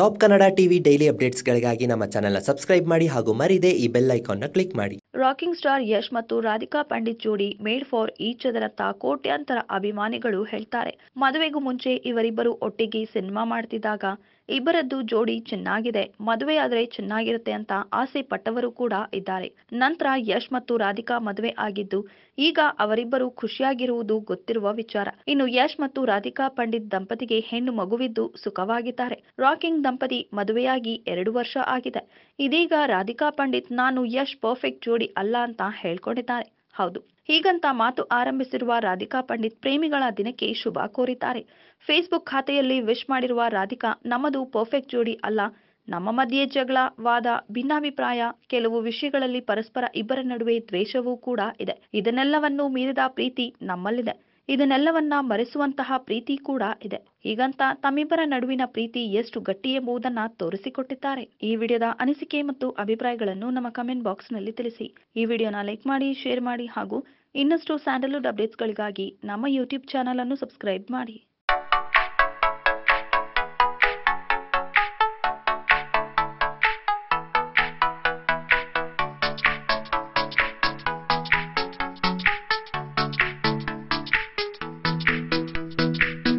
Top Kannada TV daily ಅಪ್ಡೇಟ್ಸ್ಗಳಿಗಾಗಿ ನಮ್ಮ ಚಾನೆಲ್ನ ಸಬ್ಸ್ಕ್ರೈಬ್ ಮಾಡಿ ಹಾಗೂ ಮರಿದೇ ಈ ಬೆಲ್ ಐಕಾನ್ನ ಕ್ಲಿಕ್ ಮಾಡಿ. ರಾಕಿಂಗ್ ಸ್ಟಾರ್ ಯಶ್ ಮತ್ತು ರಾಧಿಕಾ ಪಂಡಿತ್ ಜೋಡಿ ಮೇಡ್ ಫಾರ್ ಈಚ್ ಅದರತ್ತ ಕೋಟ್ಯಾಂತರ ಅಭಿಮಾನಿಗಳು ಹೇಳ್ತಾರೆ. ಮದುವೆಗೂ ಮುಂಚೆ ಇವರಿಬ್ಬರು ಒಟ್ಟಿಗೆ ಸಿನಿಮಾ ಮಾಡ್ತಿದ್ದಾಗ ಇಬ್ಬರದ್ದು ಜೋಡಿ ಚೆನ್ನಾಗಿದೆ. ಮದುವೆ ಆದ್ರೆ ಚೆನ್ನಾಗಿರುತ್ತೆ ಅಂತ ಆಸೆ ಪಟ್ಟವರು ಕೂಡ ಇದ್ದಾರೆ. ನಂತರ ಯಶ್ ಮತ್ತು ರಾಧಿಕಾ ಮದುವೆ ಆಗಿದ್ದು ಈಗ ಅವರಿಬ್ಬರು ಖುಷಿಯಾಗಿರುವುದು ಗೊತ್ತಿರುವ ವಿಚಾರ. ಇನ್ನು ಯಶ್ ಮತ್ತು ರಾಧಿಕಾ ಪಂಡಿತ್ ದಂಪತಿಗೆ ಹೆಣ್ಣು ಮಗುವಿದ್ದು ಸುಖವಾಗಿದ್ದಾರೆ. ರಾಕಿಂಗ್ ದಂಪತಿ ಮದುವೆಯಾಗಿ ಎರಡು ವರ್ಷ ಆಗಿದೆ. ಇದೀಗ ರಾಧಿಕಾ ಪಂಡಿತ್, ನಾನು ಯಶ್ ಪರ್ಫೆಕ್ಟ್ ಜೋಡಿ ಅಲ್ಲ ಅಂತ ಹೇಳ್ಕೊಂಡಿದ್ದಾರೆ. ಹೌದು. ಹೀಗಂತ ಮಾತು ಆರಂಭಿಸಿರುವ ರಾಧಿಕಾ ಪಂಡಿತ್ ಪ್ರೇಮಿಗಳ ದಿನಕ್ಕೆ ಶುಭ ಕೋರಿದ್ದಾರೆ. ಫೇಸ್ಬುಕ್ ಖಾತೆಯಲ್ಲಿ ವಿಶ್ ಮಾಡಿರುವ ರಾಧಿಕಾ, ನಮ್ಮದು ಪರ್ಫೆಕ್ಟ್ ಜೋಡಿ ಅಲ್ಲ. ನಮ್ಮ ಮಧ್ಯೆ ಜಗಳ, ವಾದ, ಭಿನ್ನಾಭಿಪ್ರಾಯ, ಕೆಲವು ವಿಷಯಗಳಲ್ಲಿ ಪರಸ್ಪರ ಇಬ್ಬರ ನಡುವೆ ದ್ವೇಷವೂ ಕೂಡ ಇದೆ. ಇದನ್ನೆಲ್ಲವನ್ನು ಮೀರಿದ ಪ್ರೀತಿ ನಮ್ಮಲ್ಲಿದೆ. ಇದನ್ನೆಲ್ಲವನ್ನ ಮರೆಸುವಂತಹ ಪ್ರೀತಿ ಕೂಡ ಇದೆ. ಹೀಗಂತ ತಮ್ಮಿಬ್ಬರ ನಡುವಿನ ಪ್ರೀತಿ ಎಷ್ಟು ಗಟ್ಟಿ ಎಂಬುದನ್ನ ತೋರಿಸಿಕೊಟ್ಟಿದ್ದಾರೆ. ಈ ವಿಡಿಯೋದ ಅನಿಸಿಕೆ ಮತ್ತು ಅಭಿಪ್ರಾಯಗಳನ್ನು ನಮ್ಮ ಕಮೆಂಟ್ ಬಾಕ್ಸ್ನಲ್ಲಿ ತಿಳಿಸಿ. ಈ ವಿಡಿಯೋನ ಲೈಕ್ ಮಾಡಿ, ಶೇರ್ ಮಾಡಿ ಹಾಗೂ ಇನ್ನಷ್ಟು ಸ್ಯಾಂಡಲ್ವುಡ್ ಅಪ್ಡೇಟ್ಸ್ಗಳಿಗಾಗಿ ನಮ್ಮ ಯೂಟ್ಯೂಬ್ ಚಾನಲ್ ಅನ್ನು ಸಬ್ಸ್ಕ್ರೈಬ್ ಮಾಡಿ.